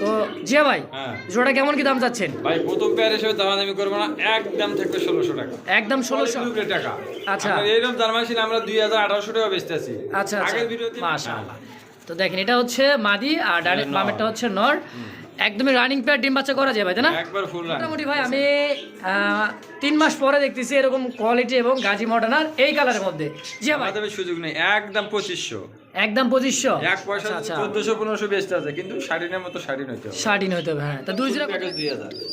তো জিয়া ভাই হ্যাঁ। জোড়া কেমন কি দাম চাচ্ছেন? ভাই প্রথম পেয়ার হিসেবে দামাদামি করব না একদম থাকবে ষোলোশো টাকা। একদম ষোলোশো। টাকা। আচ্ছা। এইরকম আমরা দুই হাজার আঠারোশো টাকা বেচতেছি আচ্ছা আচ্ছা। আগের ভিডিওতে মাশাআল্লাহ। তো দেখেন এটা হচ্ছে মাদি আর ডাইরেক্ট বামেরটা হচ্ছে নর। একদমই রানিং পেয়ার ডিম বাচ্চা করা যায় ভাই তাই না? একবার ফুল মোটামুটি ভাই আমি তিন মাস পরে দেখতেছি এরকম কোয়ালিটি এবং গাজি মডার্নার এই কালারের মধ্যে। জি ভাই। সুযোগ নেই একদম পঁচিশশো। একদম পঁচিশশো? এক পয়সা আচ্ছা চোদ্দশো পনেরোশো বেচতে আছে কিন্তু শাড়িনের মতো শাড়ি হবে। হইতে হবে হ্যাঁ। তা দুই জোড়া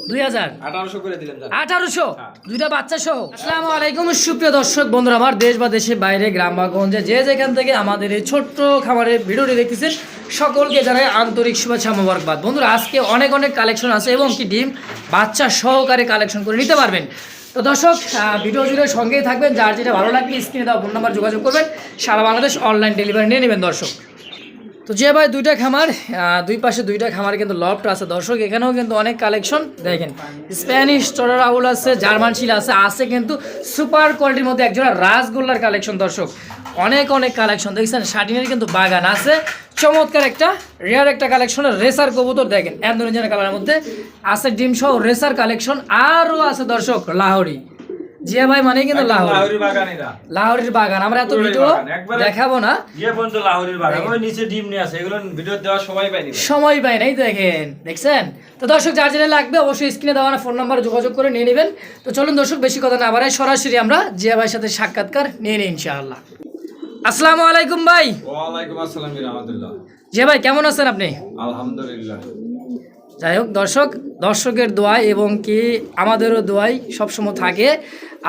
দুই হাজার। আঠারোশো করে দিলেন আঠারোশো? দুইটা বাচ্চা সহ। আসসালামু আলাইকুম সুপ্রিয় দর্শক বন্ধুরা আমার দেশ বা দেশের বাইরে গ্রাম বা গঞ্জে যে যেখান থেকে আমাদের এই ছোট্ট খামারের ভিডিওটি দেখতেছেন সকলকে জানাই আন্তরিক শুভেচ্ছা মোবারকবাদ। বন্ধুরা আজকে অনেক অনেক কালেকশন আছে এবং কি ডিম বাচ্চা সহকারে কালেকশন করে নিতে পারবেন। তো দর্শক ভিডিও জুড়ে সঙ্গেই থাকবেন। যার যেটা ভালো লাগবে স্ক্রিনে দেওয়া ফোন নাম্বার যোগাযোগ করবেন। সারা বাংলাদেশ অনলাইন ডেলিভারি নিয়ে নেবেন দর্শক। তো যে ভাই দুইটা খামার দুই পাশে দুইটা খামার কিন্তু লফট আছে। দর্শক, এখানেও কিন্তু অনেক কালেকশন দেখেন স্প্যানিশ চড়ার আউল আছে জার্মান শিল আছে আছে কিন্তু সুপার কোয়ালিটির মধ্যে একজোড়া রাসগোল্লার কালেকশন দর্শক। অনেক অনেক কালেকশন দেখছেন শাটিনের কিন্তু বাগান আছে। চমৎকার একটা রেয়ার একটা কালেকশন রেসার কবুতর দেখেন। অ্যান্ডোরিজের কালারের মধ্যে আছে ডিম সহ রেসার কালেকশন আরও আছে দর্শক লাহোরি। জিয়া ভাই মানে কিন্তু লাহোরি লাহোরি। লাহোরির বাগান আমরা এত ভিডিও দেখাবো না। লাহোরির বাগান। ওই নিচে ডিম নিয়ে আছে এগুলো ভিডিও দেওয়া সবাই পাইনি সময় পাই নাই দেখেন। দেখছেন? তো দর্শক যার যেটা লাগবে অবশ্যই স্ক্রিনে দেওয়া ফোন নাম্বার যোগাযোগ করে নিয়ে নেবেন। তো চলুন দর্শক বেশি কথা না সরাসরি আমরা জিয়া ভাইয়ের সাথে সাক্ষাৎকার নিয়ে নিই ইনশাআল্লাহ। আসসালামু আলাইকুম ভাই। ওয়ালাইকুম আসসালাম রহমতুল্লাহ জিয়া ভাই কেমন আছেন আপনি? আলহামদুলিল্লাহ। যাই হোক দর্শক দর্শকের দোয়াই এবং কি আমাদেরও দোয়াই সবসময় থাকে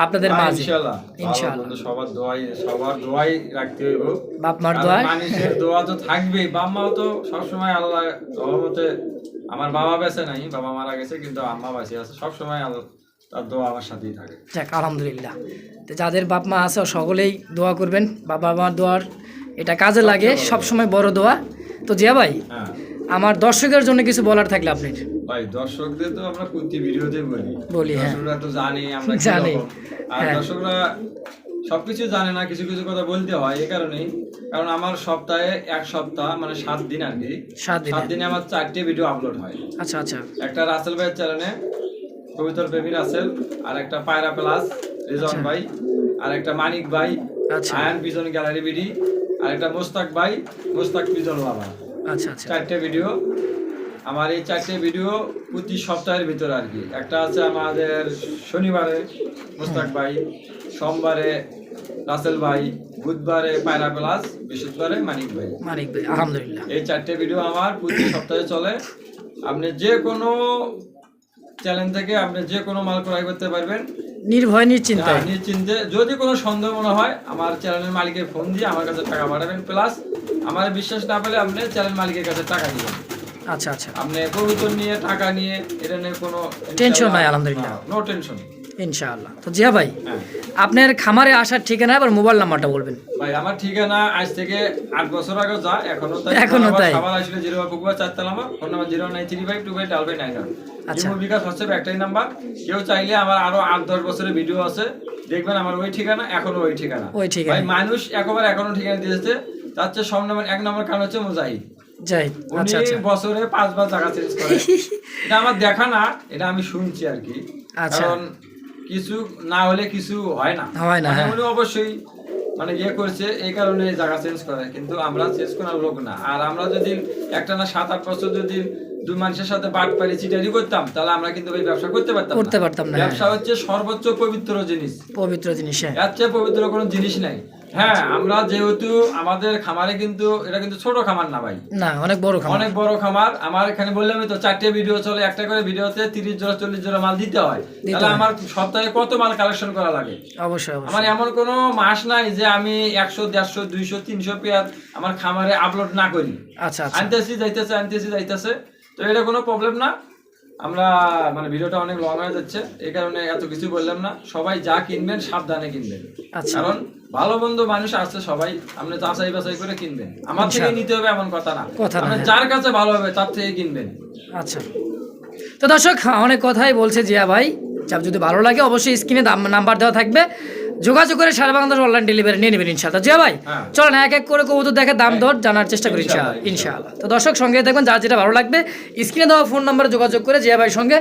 আপনাদের মাঝে। ইনশাআল্লাহ ইনশাআল্লাহ। সবার দোয়াই সবার দোয়াই রাখতে হইব। বাপ মার দোয়াই মানুষের দোয়া তো থাকবেই। বাপ মাও তো সবসময় আল্লাহ রহমতে আমার বাবা বেঁচে নাই বাবা মারা গেছে কিন্তু আম্মা বেঁচে আছে। সবসময় আল্লাহ তার দোয়া আমার সাথেই থাকে। যাক আলহামদুলিল্লাহ। তো যাদের বাপ মা আছে সকলেই দোয়া করবেন। বাবা মার দোয়ার এটা কাজে লাগে সবসময় বড় দোয়া। তো জিয়া ভাই হ্যাঁ। আমার দর্শকের জন্য কিছু বলার থাকলে আপনি ভাই দর্শকদের তো আমরা প্রতি ভিডিওতে বলি। বলি, হ্যাঁ। দর্শকরা তো জানে আমরা জানে। আর হ্যাঁ। দর্শকরা সবকিছু জানে না কিছু কিছু কথা বলতে হয় এই কারণেই। কারণ আমার সপ্তাহে এক সপ্তাহ মানে সাত দিন আর কি। সাত দিনে। আমার চারটে ভিডিও আপলোড হয়। আচ্ছা আচ্ছা। একটা রাসেল ভাইয়ের চ্যানেলে কবিতর প্রেমী রাসেল আর একটা পায়রা প্লাস রিজন ভাই। আর একটা মানিক ভাই আচ্ছা। Ayaan pigeon gallery BD. আর একটা মোস্তাক ভাই মোস্তাক পিজন বাবা। আচ্ছা আচ্ছা। চারটে ভিডিও। আমার এই চারটে ভিডিও প্রতি সপ্তাহের ভিতরে আর কি। একটা আছে আমাদের শনিবারে মোস্তাক ভাই সোমবারে রাসেল ভাই বুধবারে পায়রা প্লাস বৃহস্পতিবারে মানিক ভাই। মানিক ভাই আলহামদুলিল্লাহ। এই চারটে ভিডিও আমার প্রতি সপ্তাহে চলে। আপনি যে কোনো চ্যানেল থেকে আপনি যে কোনো মাল ক্রয় করতে পারবেন। নির্ভয় নিশ্চিন্তায় হ্যাঁ, নিশ্চিন্তে। যদি কোনো সন্দেহ মনে হয় আমার চ্যানেলের মালিকের ফোন দিয়ে আমার কাছে টাকা পাঠাবেন। প্লাস আমার বিশ্বাস না পেলে আপনি চ্যানেল মালিকের কাছে টাকা দিবেন আচ্ছা আচ্ছা। আপনি কবুতর নিয়ে টাকা নিয়ে এটা নিয়ে কোনো টেনশন নাই, আলহামদুলিল্লাহ। নো টেনশন ইনশাআল্লাহ। তো জিয়া ভাই আপনার খামারে আসার ঠিকানা আবার মোবাইল নাম্বারটা বলবেন। ভাই আমার ঠিকানা আজ থেকে আট বছর আগে যা এখনও তাই। এখনও তাই। সবার আসলে জিরো পুকুর চারতলা আমার phone number zero nine three five two five ডাল ফাইভ নাইন আচ্ছা। বিকাশ হোয়াটসঅ্যাপ একটাই নাম্বার। কেউ চাইলে আমার আরও আট দশ বছরের ভিডিও আছে। দেখবেন আমার ওই ঠিকানা এখনও ওই ঠিকানা। ওই ঠিকানা। ভাই মানুষ একবার এখনও ঠিকানা দিয়েছে। তার চেয়ে সব নাম্বার এক নম্বর কারণ হচ্ছে মুজাহিদ। যাই আচ্ছা আচ্ছা। বছরে পাঁচবার জায়গা চেঞ্জ করে। এটা আমার দেখা না এটা আমি শুনছি আর কি। আচ্ছা। কারণ কিছু না হলে কিছু হয় না। হয় না, মানে হ্যাঁ। উনি অবশ্যই মানে ইয়ে করছে এই কারণে জায়গা চেঞ্জ করে। কিন্তু আমরা চেঞ্জ করার লোক না। আর আমরা যদি একটা না সাত আট বছর যদি দুই মানুষের সাথে বাট পারি চিটারি করতাম তাহলে আমরা কিন্তু ওই ব্যবসা করতে পারতাম করতে পারতাম না, হ্যাঁ। ব্যবসা হচ্ছে সর্বোচ্চ পবিত্র জিনিস। পবিত্র জিনিস হ্যাঁ। এর চেয়ে পবিত্র কোনো জিনিস নাই। হ্যাঁ আমরা যেহেতু আমাদের খামারে কিন্তু এটা কিন্তু ছোট খামার না ভাই। না অনেক বড় খামার। অনেক বড় খামার। আমার এখানে বললাম তো চারটে ভিডিও চলে একটা করে ভিডিওতে তিরিশ জোড়া চল্লিশ জোড়া মাল দিতে হয়। তাহলে আমার সপ্তাহে কত মাল কালেকশন করা লাগে? অবশ্যই অবশ্যই। আমার এমন কোনো মাস নাই যে আমি একশো দেড়শো দুইশো তিনশো পেয়ার আমার খামারে আপলোড না করি। আচ্ছা আচ্ছা। আনতেছি যাইতেছে আনতেছি যাইতেছে। তো এটা কোনো প্রবলেম না। আমরা মানে ভিডিওটা অনেক লং হয়ে যাচ্ছে এই কারণে এত কিছু বললাম না। সবাই যা কিনবেন সাবধানে কিনবেন। আচ্ছা। কারণ ভালো বন্ধু মানুষ আছে সবাই আপনি যাচাই বাছাই করে কিনবেন। আমার থেকে নিতে হবে এমন কথা না। হ্যাঁ। যার কাছে ভালো হবে তার থেকে কিনবেন। আচ্ছা। তো দর্শক অনেক কথাই বলছে জিয়া ভাই। যদি ভালো লাগে অবশ্যই স্ক্রিনে নাম্বার দেওয়া থাকবে। যোগাযোগ করে সারা বাংলাদেশ অনলাইন ডেলিভারি নিয়ে নেবেন ইনশাআল্লাহ। জিয়া ভাই হ্যাঁ। চলেন এক এক করে কবুতর দেখে দাম দর জানার চেষ্টা করি ইনশাআল্লাহ ইনশাআল্লাহ, ইনশাআল্লাহ। তো দর্শক সঙ্গে দেখবেন যার যেটা ভালো লাগবে স্ক্রিনে দেওয়া ফোন নাম্বারে যোগাযোগ করে জিয়া ভাইয়ের সঙ্গে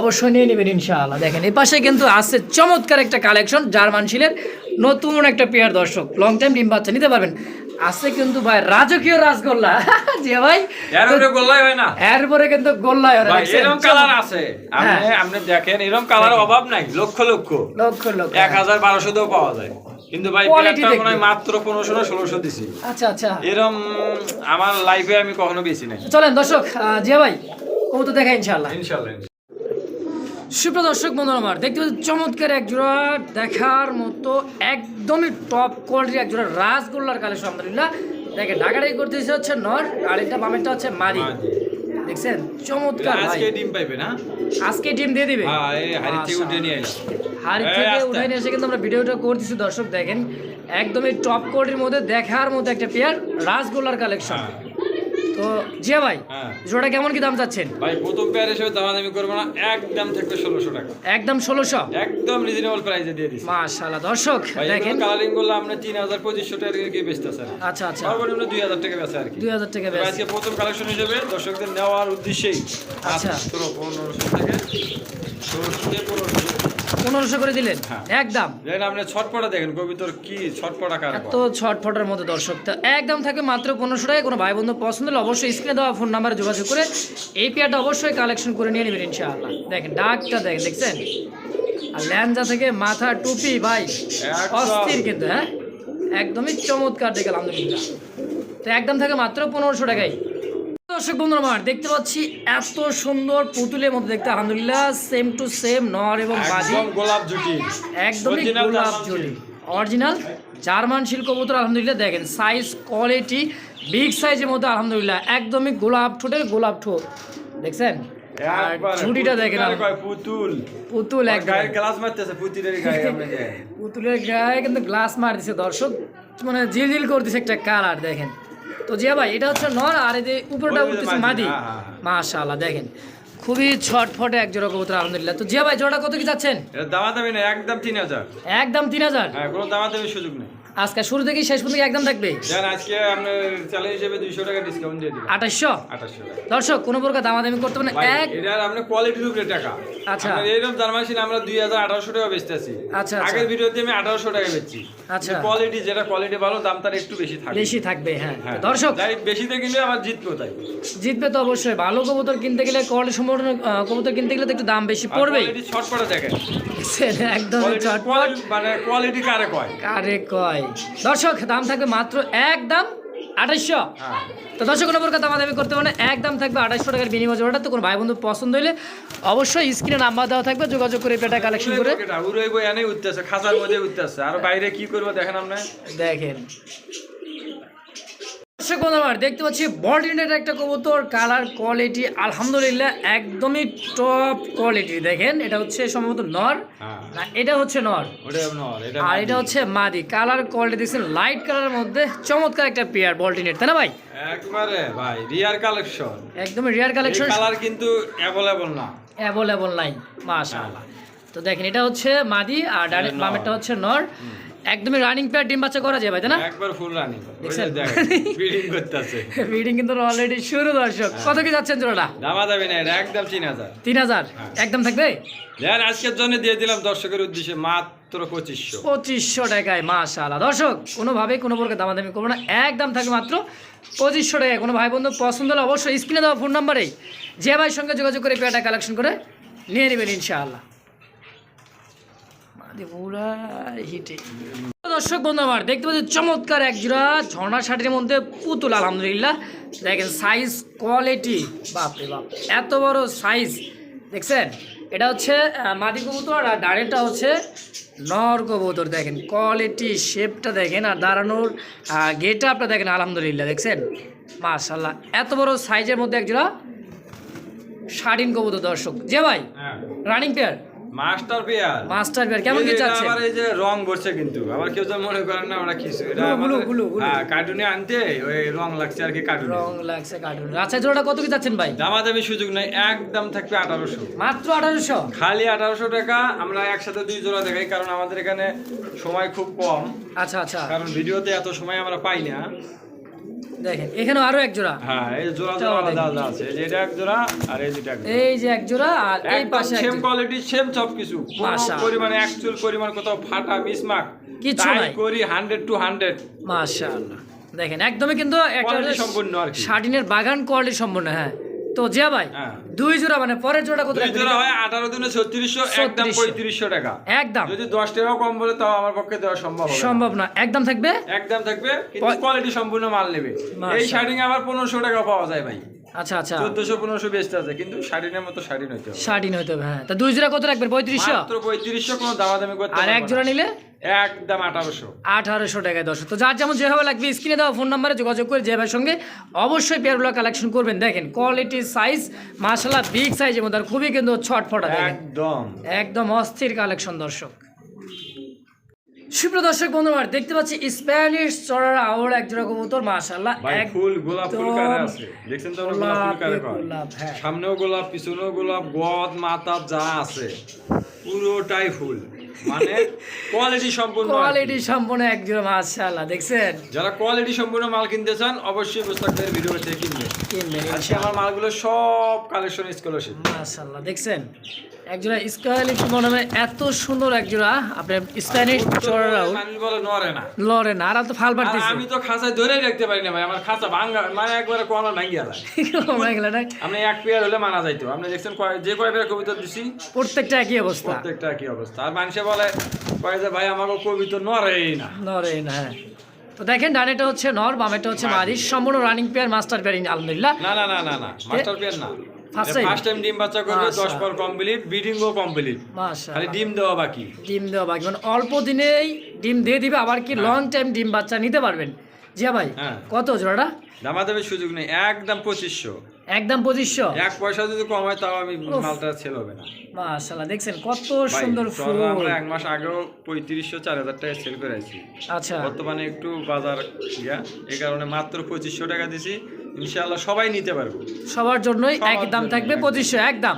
অবশ্যই নিয়ে নেবেন ইনশাআল্লাহ। দেখেন এই পাশে কিন্তু আছে চমৎকার একটা কালেকশন জার্মান শিলের নতুন একটা পেয়ার দর্শক। লং টাইম ডিম বাচ্চা নিতে পারবেন। আছে কিন্তু ভাই রাজকীয় রাসগোল্লা জিয়া ভাই এর উপরে গোল্লাই হয় না। এরপরে কিন্তু গোল্লা হয়ে ভাই এরকম কালার আছে। আপনি হ্যাঁ। আপনি দেখেন এরকম কালার অভাব নাই লক্ষ লক্ষ। লক্ষ লক্ষ এক হাজার বারোশোতেও পাওয়া যায়। কিন্তু ভাই পেয়ারটা মনে হয় মাত্র পনেরোশো না ষোলোশো দিছি আচ্ছা আচ্ছা। এরম আমার লাইফে আমি কখনো বেশি নাই। চলেন দর্শক জিয়া ভাই কবুতর দেখা ইনশাআল্লাহ। ইনশাল্লাহ সুপ্রিয় দর্শক বন্ধুরা আমার দেখতে পাচ্ছি চমৎকার এক জোড়া দেখার মতো একদমই টপ কোয়ালিটির এক জোড়া রাসগোল্লার কালেকশন আলহামদুলিল্লাহ দেখেন ঢাকাটাই করতেছে হচ্ছে নর আর এটা বামেরটা হচ্ছে মাদি। মাদি। দেখছেন? চমৎকার আজকে ডিম পাইবে না? আজকে টিম দিয়ে দিবে? হ্যাঁ এই হাড়ি থেকে উঠে নিয়ে এলাম হাড়ি থেকে উঠে নিয়ে এসে কিন্তু আমরা ভিডিওটা করতেছি দর্শক দেখেন। একদমই টপ কোয়ালিটির মধ্যে দেখার মতো একটা পেয়ার রাসগোল্লার কালেকশন। হ্যাঁ। তো জিয়া ভাই হ্যাঁ। জোড়া কেমন কি দাম চাচ্ছেন? ভাই প্রথম পেয়ার হিসেবে দামাদামি করব না একদম থাকবে ষোলোশো টাকা। একদম ষোলোশো? একদম রিজনেবল প্রাইসে দিয়ে দিচ্ছি মাশাআল্লাহ দর্শক দেখেন। কালারিং করলে আমরা তিন হাজার পঁচিশশো টাকা দিয়ে বেচতেছে না। আচ্ছা আচ্ছা। সর্বনিম্ন দুই হাজার টাকা বেচে আর কি। দুই হাজার টাকা বেশ আজকে প্রথম কালেকশন হিসেবে দর্শকদের নেওয়ার উদ্দেশ্যেই আচ্ছা। পনেরোশো থেকে ষোলোশো থেকে পনেরোশো পনেরোশো করে দিলেন? হ্যাঁ। একদম। দেখেন আপনি ছটপটা দেখেন কবিতর কি ছটপটা কার এত ছটফটের মধ্যে দর্শক। তো একদম থাকে মাত্র পনেরোশো টাকা কোনো ভাই বন্ধু পছন্দ হলে অবশ্যই স্ক্রিনে দেওয়া ফোন নাম্বারে যোগাযোগ করে এই পেয়ারটা অবশ্যই কালেকশন করে নিয়ে নেবেন ইনশাআল্লাহ। দেখেন ডাকটা দেখেন দেখছেন? আর ল্যাঞ্জা থেকে মাথা টুপি ভাই অস্থির কিন্তু হ্যাঁ? একদমই চমৎকার দেখে আলহামদুলিল্লাহ। তো একদম থাকে মাত্র পনেরোশো টাকাই দর্শক বন্ধুরা আমার দেখতে পাচ্ছি এত সুন্দর পুতুলের মধ্যে দেখতে আলহামদুলিল্লাহ সেম টু সেম নর এবং বাজি। একদম গোলাপ জুটি একদমই গোলাপ জুটি অরিজিনাল জার্মান শিল্প কবুতর আলহামদুলিল্লাহ দেখেন সাইজ কোয়ালিটি বিগ সাইজের মধ্যে আলহামদুলিল্লাহ একদমই গোলাপ ঠোঁটের গোলাপ ঠোঁট। দেখছেন? ঝুটিটা দেখেন পুতুল? পুতুল একদম। গায়ের গ্লাস মারতেছে পুতুলের গায়ে। পুতুলের গায়ে কিন্তু গ্লাস মার দিছে দর্শক। মানে জিল জিল করতেছে একটা কালার দেখেন। তো জিয়া ভাই এটা হচ্ছে নর আর এই যে উপরটা উঠতেছে মাদি, হ্যাঁ, হ্যাঁ, হ্যাঁ। মাশাআল্লাহ দেখেন। খুবই ছটফটে এক জোড়া কবুতর আলহামদুলিল্লাহ। তো জিয়া ভাই জোড়া কত কি চাচ্ছেন? এটা দামাদামি না একদম তিন হাজার। একদম তিন হাজার? হ্যাঁ কোনো দামাদামির সুযোগ নেই। আজকে শুরু থেকে শেষ পর্যন্ত একদম থাকবে আজকে আপনার চ্যালেঞ্জ হিসেবে দুইশো টাকা ডিসকাউন্ট দিয়ে দিলাম। আঠাশশো? আঠাশশো টাকা। দর্শক কোনো প্রকার দামাদামি করতে পারেন এক কোয়ালিটির উপরে টাকা। আচ্ছা। আপনার এইরকম আমরা দুই হাজার আঠারোশো টাকা বেচতেছি। আচ্ছা, আচ্ছা। আগের ভিডিওতে আমি আঠারোশো টাকা বেচছি। আচ্ছা। কোয়ালিটি যেটা কোয়ালিটি ভালো দাম তার একটু বেশি থাকে বেশি থাকবে হ্যাঁ। হ্যাঁ। দর্শক বেশিতে কিনলে আবার জিতবো তাই। জিতবে তো অবশ্যই। ভালো কবুতর কিনতে গেলে কোয়ালিটি সম্পূর্ণ কবুতর কিনতে গেলে তো একটু দাম বেশি পড়বেই। কোয়ালিটি ছটপটা দেখেন। একদম মানে কোয়ালিটি কারে কয়? কারে কয়? দর্শক দাম থাকবে মাত্র এক দাম আঠাইশশো। তো দর্শক কোনো প্রকার আমাদের করতে পারেন এক দাম থাকবে আঠাইশশো টাকার বিনিময় জোড়াটা। তো কোনো ভাই বন্ধু পছন্দ হলে অবশ্যই স্ক্রিনে নাম্বার দেওয়া থাকবে যোগাযোগ করে পেটা কালেকশন করে। এটা উড়াই এনে উঠতেছে খাঁচার মধ্যে উঠতেছে। আর বাইরে কি করব দেখেন আপনি? দেখেন। দর্শক বন্ধু আমার দেখতে পাচ্ছি বডিনের একটা কবুতর কালার কোয়ালিটি আলহামদুলিল্লাহ একদমই টপ কোয়ালিটি দেখেন এটা হচ্ছে সম্ভবত নর। হ্যাঁ। না এটা হচ্ছে নর। আর এটা হচ্ছে মাদি। কালার কোয়ালিটি দেখছেন লাইট কালারের মধ্যে চমৎকার একটা পেয়ার বল্টিনেট তাই না ভাই? একবারে ভাই রিয়ার কালেকশন একদমই রিয়ার কালেকশন কালার কিন্তু অ্যাভেলেবল না। অ্যাভেলেবল নাই মাশাআল্লাহ। তো দেখেন এটা হচ্ছে মাদি আর ডাইরেক্ট বামেরটা হচ্ছে নর। একদমই রানিং পেয়ার ডিম বাচ্চা করা যায় ভাই তাই না? একবার ফুল রানিং? বিডিং করতেছে। রিডিং কিন্তু অলরেডি শুরু দর্শক। কত কি যাচ্ছেন জোড়াটা? দামা যাবে না এটা একদম তিন হাজার। তিন হাজার? হ্যাঁ। একদম থাকবে? দেন আজকের জন্য দিয়ে দিলাম দর্শকের উদ্দেশ্যে মাত্র পঁচিশশো। পঁচিশশো টাকায় মাশাআল্লাহ। দর্শক কোনোভাবেই কোনো প্রকার দামাদামি করব না একদম থাকবে মাত্র পঁচিশশো টাকায়। কোনো ভাই বন্ধু পছন্দ হলে অবশ্যই স্ক্রিনে দেওয়া ফোন নাম্বারে যে ভাইয়ের সঙ্গে যোগাযোগ করে পেয়ারটা কালেকশন করে নিয়ে নেবেন ইনশাআল্লাহ। পুরা হিটে। দর্শক বন্ধু আমার দেখতে পাচ্ছি চমৎকার এক জোড়া ঝর্ণা শাড়ির মধ্যে পুতুল আলহামদুলিল্লাহ। দেখেন সাইজ কোয়ালিটি বাপরে বাপ এত বড় সাইজ দেখছেন? এটা হচ্ছে মাদি কবুতর আর ডাড়েটা হচ্ছে নর কবুতর। দেখেন কোয়ালিটি শেপটা দেখেন আর দাঁড়ানোর গেটটা আপটা দেখেন আলহামদুলিল্লাহ। দেখছেন? মাশাল্লাহ এত বড় সাইজের মধ্যে এক জোড়া শাড়িন কবুতর দর্শক। যে ভাই হ্যাঁ। Running pair master pair master pair কেমন কি আবার এই যে রং বসছে কিন্তু। আবার কেউ যেন মনে করেন না ওরা কিছু। এটা গুলো, গুলো। হ্যাঁ কার্টুনে আনতে ওই রং লাগছে আর কি কার্টুনে রং লাগছে কার্টুন আচ্ছা জোড়াটা কত কি চাচ্ছেন ভাই? দামাদামি সুযোগ নাই একদম থাকবে আঠারোশো। মাত্র আঠারোশো? খালি আঠারোশো টাকা আমরা একসাথে দুই জোড়া দেখাই কারণ আমাদের এখানে সময় খুব কম। আচ্ছা আচ্ছা। কারণ ভিডিওতে এত সময় আমরা পাই না। দেখেন এখানেও আরও এক জোড়া। হ্যাঁ এই জোড়া জোড়া আলাদা আলাদা আছে। এই যে এটা এক জোড়া আর এই দুটা এক জোড়া। এই যে এক জোড়া আর এই পাশে সেম কোয়ালিটি সেম সব কিছু। পরিমাণে অ্যাকচুয়াল পরিমাণ কোথাও ফাটা মিসমার্ক কিচ্ছু নাই। করি হান্ড্রেড টু হান্ড্রেড মাশাআল্লাহ দেখেন একদমই কিন্তু একটা সম্পূর্ণ আর বাগান কোয়ালিটি সম্পূর্ণ হ্যাঁ। তো জিয়া ভাই হ্যাঁ। দুই জোড়া মানে পরের জোড়া কত দুই জোড়া হয় আঠারো দিনে ছত্রিশশো একদম 3500 টাকা। একদম। যদি 10 টাকা কম বলে তাও আমার পক্ষে দেওয়া সম্ভব হবে সম্ভব না। একদম থাকবে? একদম থাকবে কিন্তু কোয়ালিটি সম্পূর্ণ মাল নেবে। এই শার্টিং আবার 1500 টাকা পাওয়া যায় ভাই। আচ্ছা আচ্ছা। চোদ্দশো পনেরোশো বেচতে আছে কিন্তু শাড়িনের মতো শাড়ি নইতে হবে। শার্টিন হইতে হবে হ্যাঁ। তা দুই জোড়া কত রাখবেন? পঁয়ত্রিশশো? মাত্র পঁয়ত্রিশশো কোনো দামাদামি করতে আর এক জোড়া নিলে? একদম আঠারোশো। আঠারোশো টাকায় দশ। তো যার যেমন যেভাবে লাগবে স্ক্রিনে দেওয়া ফোন নাম্বারে যোগাযোগ করে যে ভাইয়ের সঙ্গে অবশ্যই পেয়ারগুলো কালেকশন করবেন। দেখেন কোয়ালিটি সাইজ মাসালা বিগ সাইজের মধ্যে আর খুবই কিন্তু ছটফটা দেখেন। একদম। একদম অস্থির কালেকশন দর্শক। সুপ্রিয় দর্শক বন্ধুরা দেখতে পাচ্ছি স্প্যানিশ চড়ার আওয়ার এক জোড়া কবুতর মাশাআল্লাহ এক ফুল গোলাপ ফুল কালার আছে। দেখছেন তো গোলাপ ফুল? গোলাপ, হ্যাঁ। সামনেও গোলাপ পিছনেও গোলাপ গদ মাথা যা আছে পুরোটাই ফুল। মানে কোয়ালিটি সম্পূর্ণ কোয়ালিটি সম্পূর্ণ এক জোড়া মাশাআল্লাহ দেখছেন? যারা কোয়ালিটি সম্পূর্ণ মাল কিনতে চান অবশ্যই মুস্তাকদের ভিডিও থেকে কিনবেন। কিনবেন আজকে আমার মালগুলো সব কালেকশন স্কলারশিপ মাশাআল্লাহ দেখছেন? এক জোড়া স্কয়ালি মনে হয় এত সুন্দর এক জোড়া আপনার স্প্যানিশ বলে নরে না। লড়ে না আর তো ফাল পারতেছে। আমি তো খাঁচায় ধরেই রাখতে পারি না ভাই আমার খাঁচা ভাঙ্গা মানে একবারে কোয়ালা ভাঙ্গিয়া যায়। এগুলো না? আপনি এক পেয়ার হলে মানা যাইতো। আপনি দেখছেন যে কয় পেয়ার কবিতা দিছি? প্রত্যেকটা একই অবস্থা। প্রত্যেকটা কি অবস্থা। আর মানুষে বলে কয় যে ভাই আমাকে কবিতা নরেই না। নরে না হ্যাঁ। তো দেখেন ডানেটা হচ্ছে নর বামেটা হচ্ছে মারিস সম্পূর্ণ রানিং পেয়ার মাস্টার পেয়ার আলহামদুলিল্লাহ না না না না না। মাস্টার পেয়ার না? ফার্স্ট টাইম ডিম বাচ্চা করবে। দশ পর কমপ্লিট ব্রিডিংও কমপ্লিট খালি ডিম দেওয়া বাকি। ডিম দেওয়া বাকি। মানে অল্প দিনেই ডিম দিয়ে দিবে আবার কি লং টাইম ডিম বাচ্চা নিতে পারবেন? জিয়া ভাই হ্যাঁ। কত জোড়াটা? দামাদামের সুযোগ নেই একদম পঁচিশশো। একদম পঁচিশশো? এক পয়সা যদি কম হয় তাও আমি মালটা ছেল হবে না। মাশাআল্লাহ দেখছেন কত সুন্দর ফুল আমরা এক মাস আগেও পঁয়ত্রিশশো চার হাজার টাকা সেল করে আছি। আচ্ছা। বর্তমানে একটু বাজার ইয়া এই কারণে মাত্র পঁচিশশো টাকা দিছি। ইনশাআল্লাহ সবাই নিতে পারব। সবার জন্যই এক দাম থাকবে। পঁচিশশো একদম।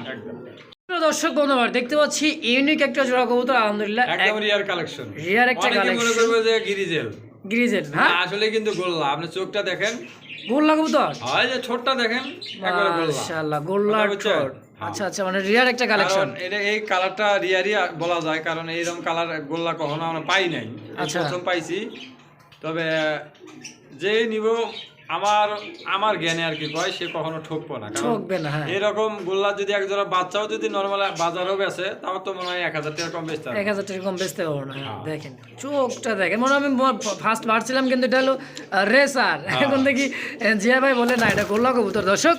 দর্শক বন্ধুবার দেখতে পাচ্ছি ইউনিক একটা জোড়া কবুতর আলহামদুলিল্লাহ। একদম রিয়ার কালেকশন Rare একটা মনে করবে যে গিরিজেল। গ্রিজেল হ্যাঁ? আসলে কিন্তু গোল্লা। আপনি চোখটা দেখেন। গোল্লা কবুতর? হয় যে ছোটটা দেখেন মাশাআল্লাহ গোল্লা? ঠোঁট। হ্যাঁ। আচ্ছা আচ্ছা মানে রিয়ার একটা কালেকশন এটা এই কালারটা রিয়ারি বলা যায় কারণ এইরকম কালার গোল্লা কখনো আমরা পাই নাই। আচ্ছা। প্রথম পাইছি। তবে যে নিব আমার আমার জ্ঞানে আর কি কয় সে কখনো ঠকবো না। ঠকবে না হ্যাঁ। এরকম গোল্লা যদি এক জোড়া বাচ্চাও যদি নর্মাল বাজারও বেচে তাও তো মনে হয় এক হাজার টাকা কম বেচতে এক হাজার টাকা কম বেচতে পারব না হ্যাঁ, হ্যাঁ। দেখেন। চোখটা দেখেন মনে আমি ফার্স্ট ভাবছিলাম কিন্তু এটা হলো রেসার। এখন দেখি জিয়া ভাই বলে না এটা গোল্লা কবুতর দর্শক।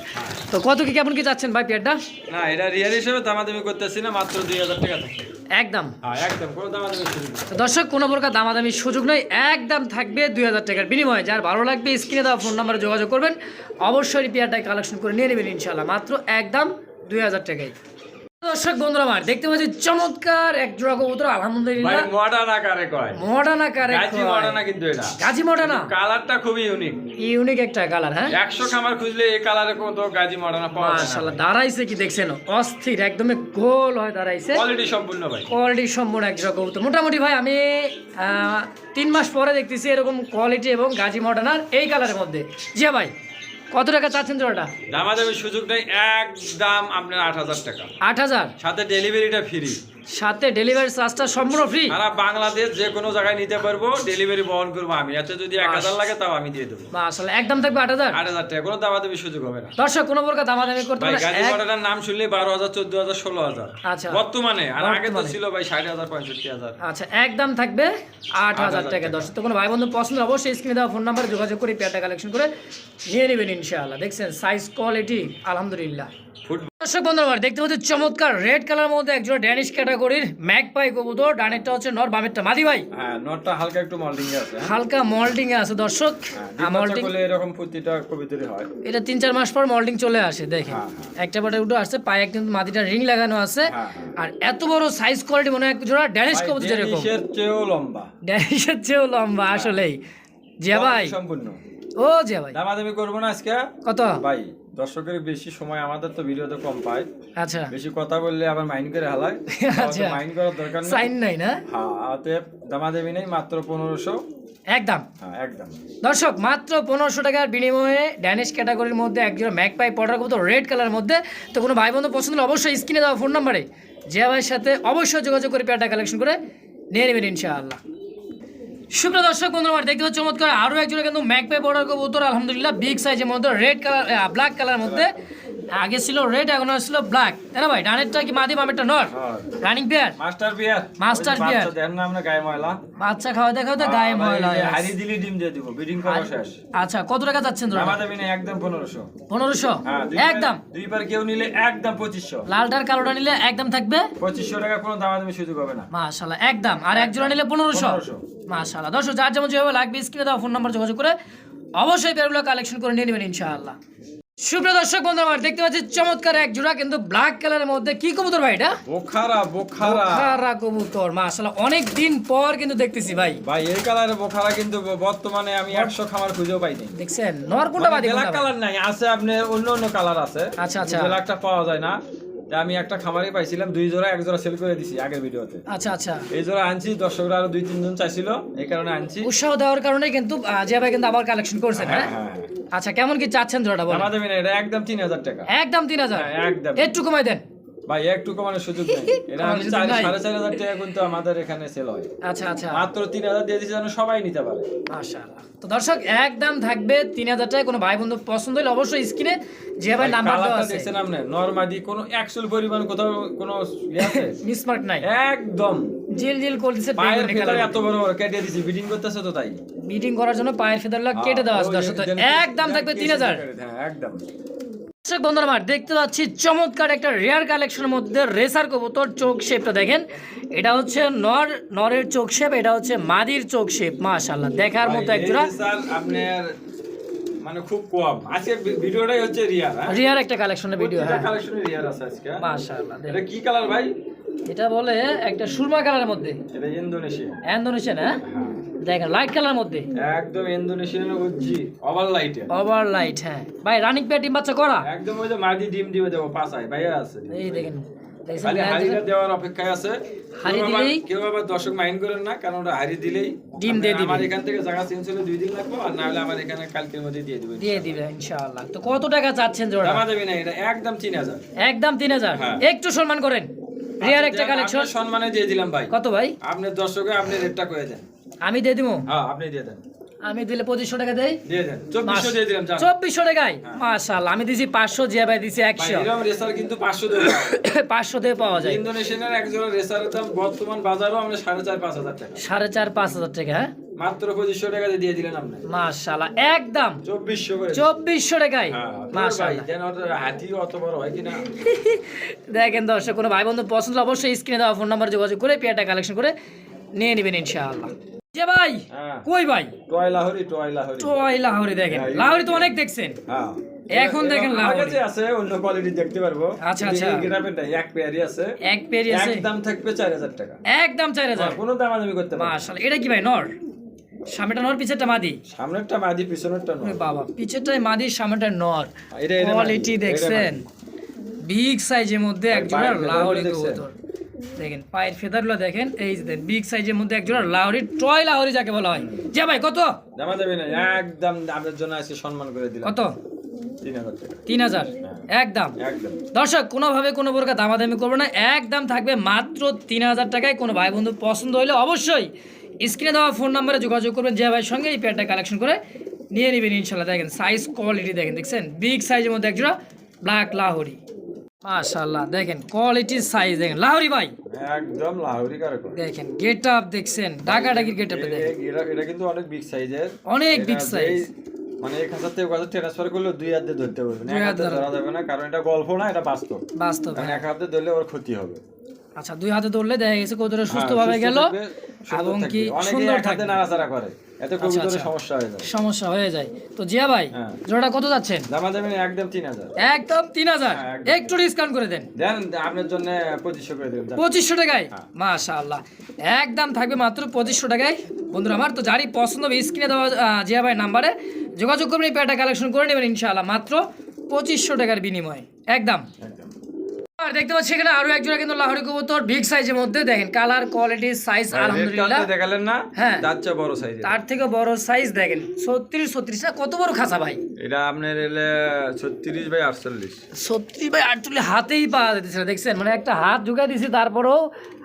তো কত কি কেমন কি চাচ্ছেন ভাই পেয়ারটা? না এটা রিয়াল হিসেবে দামাদামি করতেছি না মাত্র দুই হাজার টাকা থাকে। একদম। হ্যাঁ দর্শক কোনো প্রকার দামাদামির সুযোগ নয় একদম থাকবে দুই হাজার টাকার বিনিময়ে। যার ভালো লাগবে স্ক্রিনে দেওয়া ফোন নাম্বারে যোগাযোগ করবেন। অবশ্যই পেয়ারটাই কালেকশন করে নিয়ে নেবেন ইনশাল্লাহ মাত্র একদম দুই হাজার টাকায়। দর্শক বন্ধুরা আমার দেখতে পাচ্ছি চমৎকার এক জোড়া কবুতর আলহামদুলিল্লাহ। মডার্ন আকারে কয়। মডার্ন আকারে গাজি মডার্ন কিন্তু এটা। গাজি মডার্না কালারটা খুবই ইউনিক ইউনিক একটা কালার হ্যাঁ? একশো খামার খুঁজলে এই কালারে কত গাজি মডার্ন পাওয়া যায় মাশাআল্লাহ দাঁড়াইছে কি দেখছেন? অস্থির একদম গোল হয় দাঁড়াইছে। কোয়ালিটি সম্পূর্ণ ভাই। কোয়ালিটি সম্পূর্ণ এক জোড়া কবুতর। মোটামুটি ভাই আমি আহ, তিন মাস পরে দেখতেছি এরকম কোয়ালিটি এবং গাজি মডার্নার এই কালারের মধ্যে। জি হ্যাঁ ভাই। কত টাকা চাচ্ছেন জোড়াটা? দামাদামি সুযোগ নেই একদম আপনার আট হাজার টাকা। আট হাজার? সাথে ডেলিভারিটা ফ্রি সাথে ডেলিভারি চার্জটা সম্পূর্ণ ফ্রি সারা বাংলাদেশ যে কোনো জায়গায় নিতে পারব ডেলিভারি বহন করব আমি। এতে যদি এক হাজার লাগে তাও আমি দিয়ে দেবো। আসলে একদম থাকবে আট হাজার? আট হাজার টাকা কোনো দামাদামি সুযোগ হবে না। দর্শক কোনো প্রকার দামাদামি করতে ভাই পারে গাজি মডেলের নাম শুনলে বারো হাজার চোদ্দ হাজার ষোলো হাজার। আচ্ছা। বর্তমানে আর আগে তো ছিল ভাই ষাট হাজার পঁয়ষট্টি হাজার। আচ্ছা একদম থাকবে আট হাজার টাকা। দর্শক তো কোনো ভাই বন্ধু পছন্দ অবশ্যই স্ক্রিনে দেওয়া ফোন নাম্বারে যোগাযোগ করে পেয়ারটা কালেকশন করে নিয়ে নেবেন ইনশাআল্লাহ। দেখছেন সাইজ কোয়ালিটি আলহামদুলিল্লাহ। দর্শক বন্ধুরা দেখতে পাচ্ছি চমৎকার রেড কালার মধ্যে একজন ড্যানিশ ক্যাটাগরির ম্যাক পাই কবুতর ডানেরটা হচ্ছে নর বামেরটা মাদি ভাই। হ্যাঁ নটটা হালকা একটু মল্ডিং এ আছে। হ্যাঁ, হালকা মল্টিং এ আছে দর্শক। ডিম বাচ্চা মল্টিং এরকম প্রতিটা কবিতরই হয়। এটা তিন চার মাস পর মল্টিং চলে আসে দেখেন। হ্যাঁ, একটা বাটে উঠে আসছে পায়ে কিন্তু মাটিটা রিং লাগানো আছে। হ্যাঁ, হ্যাঁ। আর এত বড় সাইজ কোয়ালিটি মনে হয় জোড়া ড্যানিশ কবুতর যেরকম ডেনিশের চেয়েও লম্বা। ড্যানিশের চেয়েও লম্বা আসলেই। জিয়া ভাই। সম্পূর্ণ। ও জিয়া ভাই। দামাদামি করব না আজকে। কত? ভাই দর্শকের বেশি সময় আমাদের তো ভিডিওতে কম পায়। আচ্ছা। বেশি কথা বললে আবার মাইন্ড করে হালায়। আচ্ছা। মাইন্ড করার দরকার নেই। সাইন নাই না? হ্যাঁ অতএব দামাদামি নেই মাত্র পনেরোশো। একদম। হ্যাঁ একদম। দর্শক মাত্র পনেরোশো টাকার বিনিময়ে ড্যানিশ ক্যাটাগরির মধ্যে একজন ম্যাক পাই পড়ার কবুতর রেড কালার মধ্যে। তো কোনো ভাই বন্ধু পছন্দ হলে অবশ্যই স্ক্রিনে দেওয়া ফোন নম্বরে জিয়া ভাইয়ের সাথে অবশ্যই যোগাযোগ করে পেয়ারটা কালেকশন করে নিয়ে নেবেন ইনশাআল্লাহ। সুপ্রিয় দর্শক বন্ধু দেখতে হচ্ছে চমৎকার আরও একজন কিন্তু ম্যাক পাই পড়ার কবুতর আলহামদুলিল্লাহ বিগ সাইজের মধ্যে রেড কালার ব্ল্যাক কালার মধ্যে আগে ছিল রেড এখন ছিল ব্ল্যাক তাই না ভাই ডানেরটা কি মাদি বামেরটা নর। Running pair master pair master. বাচ্চা দেন না আমরা গায়ে ময়লা। বাচ্চা খাওয়া দেখা তো গায়ে ময়লা হারি দিলি ডিম দিয়ে দিব বিডিং করা শেষ। আচ্ছা কত টাকা যাচ্ছেন তোরা দামাদামি নেই একদম পনেরোশো। পনেরোশো? হ্যাঁ দুইবার- একদম? দুইবার কেউ নিলে একদম পঁচিশশো। লালটার কালোটা নিলে একদম থাকবে? পঁচিশশো টাকা কোনো দামাদামি সুযোগ হবে না। মাশাল্লাহ একদম। আর এক জোড়া নিলে পনেরোশো? 1500 মাশাল্লাহ দর্শক যার যেমন যেভাবে লাগবে স্ক্রিনে দেওয়া ফোন নাম্বার যোগাযোগ করে অবশ্যই পেয়ারগুলো কালেকশন করে নিয়ে নেবেন ইনশাআল্লাহ। সুপ্রিয় দর্শক বন্ধু আমার দেখতে পাচ্ছি চমৎকার এক জোড়া কিন্তু ব্ল্যাক কালারের মধ্যে কি কবুতর ভাই এটা? বোখারা বোখারা। বোখারা কবুতর মাশাআল্লাহ অনেক দিন পর কিন্তু দেখতেছি ভাই। ভাই এই কালারের বোখারা কিন্তু বর্তমানে আমি একশো খামার খুঁজেও পাইনি। দেখছেন নর কোনটা বাদি ব্ল্যাক কালার নাই আছে আপনি অন্য অন্য কালার আছে। আচ্ছা, আচ্ছা। ব্ল্যাকটা পাওয়া যায় না। আমি একটা খামারে পাইছিলাম দুই জোড়া এক জোড়া সেল করে দিছি আগের ভিডিওতে। আচ্ছা আচ্ছা। এই জোড়া আনছি দর্শকরা আরও দুই তিনজন চাইছিল এই কারণে আনছি। উৎসাহ দেওয়ার কারণে কিন্তু যে জিয়া ভাই কিন্তু আবার কালেকশন করছেন হ্যাঁ? হ্যাঁ হ্যাঁ আচ্ছা কেমন কি চাচ্ছেন জোড়াটা বলেন? আমাদের এটা একদম তিন হাজার টাকা। একদম তিন হাজার? হ্যাঁ, একদম। একটু কমাই দেন। ভাই একটু কমানোর সুযোগ নেই। এটা আমি? সাড়ে চার হাজার টাকা কিন্তু আমাদের এখানে সেল হয়। আচ্ছা আচ্ছা। মাত্র তিন হাজার দিয়ে দিচ্ছি যেন সবাই নিতে পারে। মাশাআল্লাহ। তো দর্শক একদম থাকবে তিন হাজার টাকায় কোনো ভাই বন্ধু পছন্দ হলে অবশ্যই স্ক্রিনে যে ভাই নাম্বার দেওয়া আছে। দেখছেন আপনি? নরমাদি কোনো একশোল পরিমাণ কোথাও কোনো ইয়ে আছে? মিসমার্ক নাই। একদম। জিল জিল করতেছে পায়ের ফেদার এত বড় বড় কেটে দিছি বিডিং করতেছে তো তাই। মিটিং করার জন্য পায়ের ফেদারগুলো কেটে দেওয়া আছে দর্শক। একদম থাকবে তিন হাজার। হ্যাঁ একদম। দর্শক বন্ধুরা আমার দেখতে পাচ্ছি চমৎকার একটা রেয়ার কালেকশনের মধ্যে রেসার কবুতর চোখ শেপটা দেখেন। এটা হচ্ছে নর নরের চোখ শেপ এটা হচ্ছে মাদির চোখ শেপ মাশাল্লাহ দেখার মতো একজোড়া আপনার মানে খুব কম। আজকে ভিডিওটাই হচ্ছে রিয়ার হ্যাঁ? রিয়ার একটা কালেকশনের ভিডিও হ্যাঁ। কালেকশনে রিয়ার আছে আজকে। মাশাআল্লাহ এটা কি কালার ভাই? এটা বলে একটা সুরমা কালারের মধ্যে। এটা ইন্দোনেশিয়া ইন্দোনেশিয়ান হ্যাঁ? হ্যাঁ। দেখেন লাইট কালার মধ্যে। একদম ইন্দোনেশিয়ান উজ্জি ওভার লাইটে ওভার লাইট হ্যাঁ। ভাই রানিং পেয়ার ডিম বাচ্চা করা? একদম ওই যে মাদি ডিম দিবে দেবো পাঁচায় ভাইয়া আছে। এই দেখেন। খালি হাড়িটা দেওয়ার অপেক্ষায় আছে। হাড়ি দিলেই? কেউ আবার দর্শক মাইন্ড করেন না কারণ ওটা হাড়ি দিলেই ডিম দিয়ে আপনার- আমার এখান থেকে জায়গা চেঞ্জ হলে দুই দিন লাগবে আর না হলে আমার এখানে কালকের মধ্যে দিয়ে দিবেন দিয়ে দিবে ইনশাআল্লাহ। তো কত টাকা চাচ্ছেন জোড়া দামা দেবে না এটা একদম হ্যাঁ। একটু সম্মান করেন। রিয়ার একটা কালেকশন আপনার সম্মানে দিয়ে দিলাম ভাই। কত ভাই? আপনার দর্শকে আপনি রেটটা করে দেন। আমি দিয়ে দিব হ্যাঁ আপনি দিয়ে দেন। আমি দিলে পঁচিশশো টাকা দেই? চব্বিশশো টাকায়? মাশাআল্লাহ আমি দিছি পাঁচশো জিয়া ভাই দিছি একশো রেসার কিন্তু পাঁচশো পাঁচশো দিয়ে পাওয়া যায়। ইন্দোনেশিয়ানের এক জোড়া রেসারের দাম বর্তমান বাজারও আমরা সাড়ে চার পাঁচ হাজার টাকা। সাড়ে চার পাঁচ হাজার টাকা হ্যাঁ? মাত্র পঁচিশশো টাকা দিয়ে দিয়ে দিলেন আপনি। মাশাআল্লাহ একদম। চব্বিশশো চব্বিশশো টাকায়? হ্যাঁ, হাতি অত বড় হয় কিনা। দেখেন দর্শক কোনো ভাই বন্ধু পছন্দ অবশ্যই স্ক্রিনে দেওয়া ফোন নাম্বার যোগাযোগ করে পেয়ারটা কালেকশন করে নিয়ে নেবেন ইনশাআল্লাহ। যে ভাই হ্যাঁ। কই ভাই? Toy Lahori toy Lahori. Toy Lahori দেখেন। হ্যাঁ, লাহোরি তো অনেক দেখছেন। হ্যাঁ। এখন দেখেন লাহোরি। আছে অন্য কোয়ালিটি দেখতে পারব। আচ্ছা, আচ্ছা। এই এক পেয়ারই আছে। এক পেরি আছে। একদম থাকবে চার হাজার টাকা। একদম চার হাজার। কোনো দামাদামি করতে পারবে মাশাআল্লাহ। এটা কি ভাই নর? সামনেটা নর পিছেরটা মাদি? সামনেরটা মাদি পিছনেরটা নয় বাবা পিছেরটাই মাদি সামনেটা নর। কোয়ালিটি দেখছেন। বিগ সাইজের মধ্যে এক জোড়া পায়ের লাহোরি? কবুতর। দেখেন পায়ের ফেদারগুলো দেখেন এই যে বিগ সাইজের মধ্যে এক জোড়া লাহোরি টয় লাহোরি যাকে বলা হয়। যে ভাই কত? দামা দেবে না একদম আপনার জন্য আজকে সম্মান করে দিলাম। কত? তিন হাজার একদম। একদম। দর্শক কোনোভাবে কোনো প্রকার দামাদামি করব না একদম থাকবে মাত্র তিন হাজার টাকায়। কোনো ভাই বন্ধু পছন্দ হলে অবশ্যই স্ক্রিনে দেওয়া ফোন নাম্বারে যোগাযোগ করবেন যে ভাইয়ের সঙ্গে এই প্যাডটা কালেকশন করে নিয়ে নেবেন ইনশাল্লাহ। দেখেন সাইজ কোয়ালিটি দেখেন দেখছেন? বিগ সাইজের মধ্যে একজোড়া ব্ল্যাক লাহোরি। মাশাল্লাহ দেখেন কোয়ালিটি সাইজ দেখেন লাহরি ভাই। একদম লাহরি কারক দেখেন গেট আপ দেখছেন ঢাকা ঢাকির গেট আপে দেখেন। এটা কিন্তু অনেক বিগ সাইজের অনেক বিগ সাইজ মানে এক হাজার থেকে কত ট্রান্সফার করলে দুই হাত দিয়ে ধরতে পারবেন। এক হাত ধরা। যাবে না কারণ এটা গল্প না এটা বাস্তব। বাস্তব হ্যাঁ। এক হাতে ধরলে ওর ক্ষতি হবে। আচ্ছা দুই হাতে ধরলে দেখা গেছে কবুতরটা হ্যাঁ, সুস্থভাবে গেল এবং কি সুন্দর থাকবে। নাড়াচাড়া করে এতে কবুতরের আচ্ছা। সমস্যা হয়ে যায়। সমস্যা হয়ে যায়। তো জিয়া ভাই হ্যাঁ। জোড়াটা কত যাচ্ছেন দামা দামি একদম তিন হাজার। একদম তিন হাজার। হ্যাঁ, একদম। একটু ডিসকাউন্ট করে দেন। দেন আপনার জন্য পঁচিশশো করে দেবেন পঁচিশশো টাকায়? হ্যাঁ। মাশা আল্লাহ একদম থাকবে মাত্র পঁচিশশো টাকায়। বন্ধুরা আমার তো যারই পছন্দ হবে স্ক্রিনে দেওয়া জিয়া ভাই নাম্বারে যোগাযোগ করবেন এই প্যাটা কালেকশন করে নেবেন ইনশাআল্লাহ। মাত্র পঁচিশশো টাকার বিনিময়ে। একদম। আর দেখতে পাচ্ছি এখানে আরও একজোড়া কিন্তু লাহোরি কবুতর বিগ সাইজের মধ্যে দেখেন কালার কোয়ালিটি সাইজ আলহামদুলিল্লাহ। দেখালেন না? হ্যাঁ। তার চেয়ে বড় সাইজ তার থেকে বড় সাইজ দেখেন ছত্রিশ ছত্রিশ না কত বড় খাঁচা ভাই? এটা আপনার এলে ছত্রিশ বাই আটচল্লিশ। সত্যি ভাই আটচল্লিশ হাতেই পা দিতেছে না, দেখছেন? মানে একটা হাত ঢুকা দিছি তারপরেও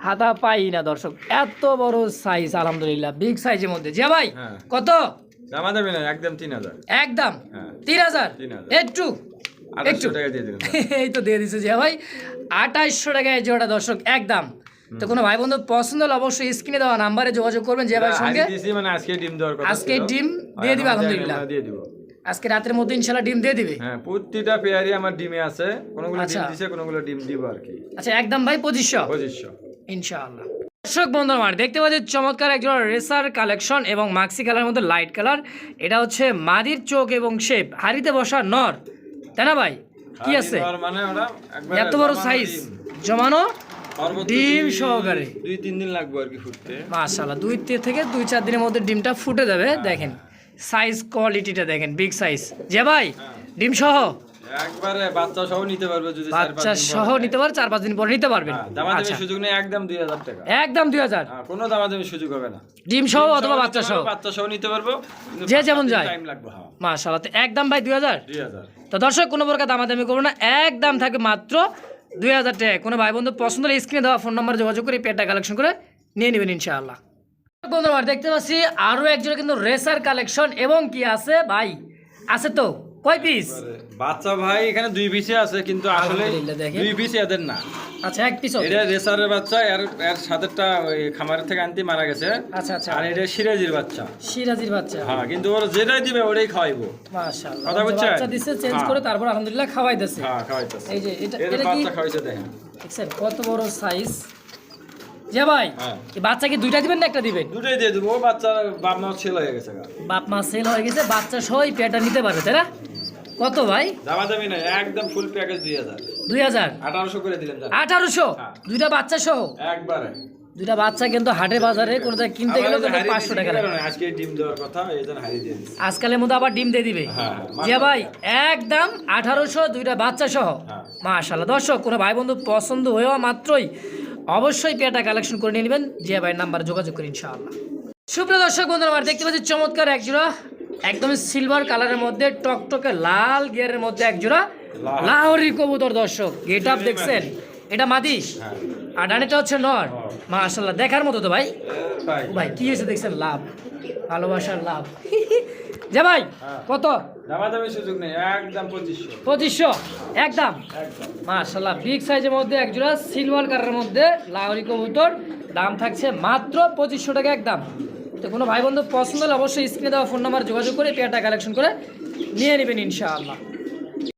হাতা পাই না দর্শক। এত বড় সাইজ আলহামদুলিল্লাহ বিগ সাইজের মধ্যে। জিয়া ভাই হ্যাঁ। কত? দামা দামি না একদম তিন হাজার। একদম। হ্যাঁ। তিন হাজার? 3000 একটু। আঠাশশো এই তো দিয়ে দিছে জিয়া ভাই। আঠাইশশো টাকায় জোড়া দর্শক একদম। তো কোনো ভাই বন্ধু পছন্দ হলে অবশ্যই স্ক্রিনে দেওয়া নাম্বারে যোগাযোগ করবেন জিয়া ভাইয়ের সঙ্গে। মানে আজকে ডিম দেওয়ার কথা আজকে ডিম দিয়ে দিবে আলহামদুলিল্লাহ। দিয়ে দিব। আজকে রাতের মধ্যে ডিম দিয়ে দিবে। হ্যাঁ প্রতিটা পেয়ারই আমার ডিমে আছে। কোনগুলো ডিম আচ্ছা। দিছে কোনগুলো ডিম দিব আর কি। আচ্ছা একদম ভাই পঁচিশশো। পঁচিশশো। ইনশাআল্লাহ। দর্শক বন্ধু আমার দেখতে পাচ্ছি চমৎকার একজন রেসার কালেকশন এবং মাক্সি কালার মধ্যে লাইট কালার এটা হচ্ছে মাদির চোখ এবং শেপ হাড়িতে বসা নর। তাই না ভাই? কি আছে? মানে এত বড় সাইজ জমানো? ডিম সহকারে। দুই তিন দিন লাগবে আর কি ফুটতে। মাশাআল্লাহ দুই থেকে দুই চার দিনের মধ্যে ডিমটা ফুটে যাবে দেখেন। সাইজ কোয়ালিটিটা দেখেন বিগ সাইজ যে ভাই ডিম সহ? একবারে বাচ্চা সহ নিতে পারবে যদি চার পাঁচ বাচ্চা দিন সহ নিতে পারে চার পাঁচ দিন পরে নিতে পারবেন হ্যাঁ, দামাদামি আচ্ছা। সুযোগ নেই একদম দুই হাজার টাকা। একদম দুই হাজার। হ্যাঁ, কোনো দামাদামি সুযোগ হবে না। ডিম সহ অথবা বাচ্চা সহ? বাচ্চা সহ নিতে পারব যে যেমন যায়। টাইম লাগবে হ্যাঁ। মাশাআল্লাহ তো একদম ভাই দুই হাজার? তো দর্শক কোনো প্রকার দামাদামি করব না একদম থাকে মাত্র দুই হাজার টাকা। কোনো ভাই বন্ধু পছন্দ হলে স্ক্রিনে দেওয়া ফোন নাম্বার যোগাযোগ করে পেটটা কালেকশন করে নিয়ে নেবেন ইনশাআল্লাহ। বন্ধুরা দেখতে পাচ্ছি আরও একজোড়া কিন্তু রেসার কালেকশন এবং কি আছে? ভাই আছে তো? কয় পিস বাচ্চা ভাই এখানে দুই পিসে আছে কিন্তু আসলে দুই পিস এদের না। আচ্ছা এক পিস এটা রেসারের বাচ্চা এর এর সাথেরটা ওই খামারের থেকে আনতে মারা গেছে। আচ্ছা আচ্ছা। আর এটা সিরাজির বাচ্চা। সিরাজির বাচ্চা। হ্যাঁ কিন্তু ওরা যেটাই দিবে ওটাই খাওয়াইবো। মাশাআল্লাহ। কথা বুঝছেন? বাচ্চা দিছে চেঞ্জ হ্যাঁ। করে তারপর আলহামদুলিল্লাহ খাওয়াই দিছে হ্যাঁ খাওয়াইতেছে। এই যে এটা এটা বাচ্চা খাওয়াইছে দেখেন। দেখছেন কত বড় সাইজ যে ভাই হ্যাঁ। বাচ্চা কি দুইটা দিবেন না একটা দিবেন? দুটোই দিয়ে দেবো বাচ্চা বাপ মা ছেলে হয়ে গেছে বাপ মা সেল হয়ে গেছে বাচ্চা সহ এই পেয়ারটা নিতে পারবে তাই না? কত ভাই? দামা দামি নাই একদম ফুল প্যাকেজ দুই হাজার। দুই হাজার? আঠারোশো করে আঠারোশো? হ্যাঁ। দুইটা বাচ্চা সহ? একবারে। দুইটা বাচ্চা কিন্তু হাটে বাজারে কোনো জায়গায় কিনতে গেলেও কিন্তু পাঁচশো টাকা আজকে ডিম দেওয়ার কথা দিয়ে আজকালের মধ্যে আবার ডিম দিয়ে দিবে? হ্যাঁ, যে ভাই একদম আঠারোশো দুইটা বাচ্চা সহ। মাশাল্লাহ দর্শক কোনো ভাই বন্ধু পছন্দ হয়েও মাত্রই অবশ্যই পেয়াটা কালেকশন করে নিয়ে নেবেন। যে ভাইয়ের নাম্বার যোগাযোগ করে ইনশাআল্লাহ। সুপ্রিয় দর্শক বন্ধুরা আমার দেখতে পাচ্ছি চমৎকার এক জোড়া একদমই সিলভার কালারের মধ্যে টকটকে লাল গিয়ারের মধ্যে এক জোড়া লাল। লাহোরি কবুতর দর্শক গেট আপ দেখছেন? এটা মাদিস হ্যাঁ। আর ডানেটা হচ্ছে নর। মাশাল্লাহ দেখার মতো তো ভাই। ভাই কি হয়েছে দেখছেন? লাভ। ভালোবাসার লাভ। যে ভাই হ্যাঁ। কত? সাইজের মধ্যে মধ্যে দাম থাকছে মাত্র টাকা একদম। তো কোনো ভাই বন্ধু পছন্দ হলে অবশ্যই স্ক্রিনে দেওয়া ফোন নাম্বার যোগাযোগ করে পেয়ারটা কালেকশন করে নিয়ে নেবেন ইনশাআল্লাহ।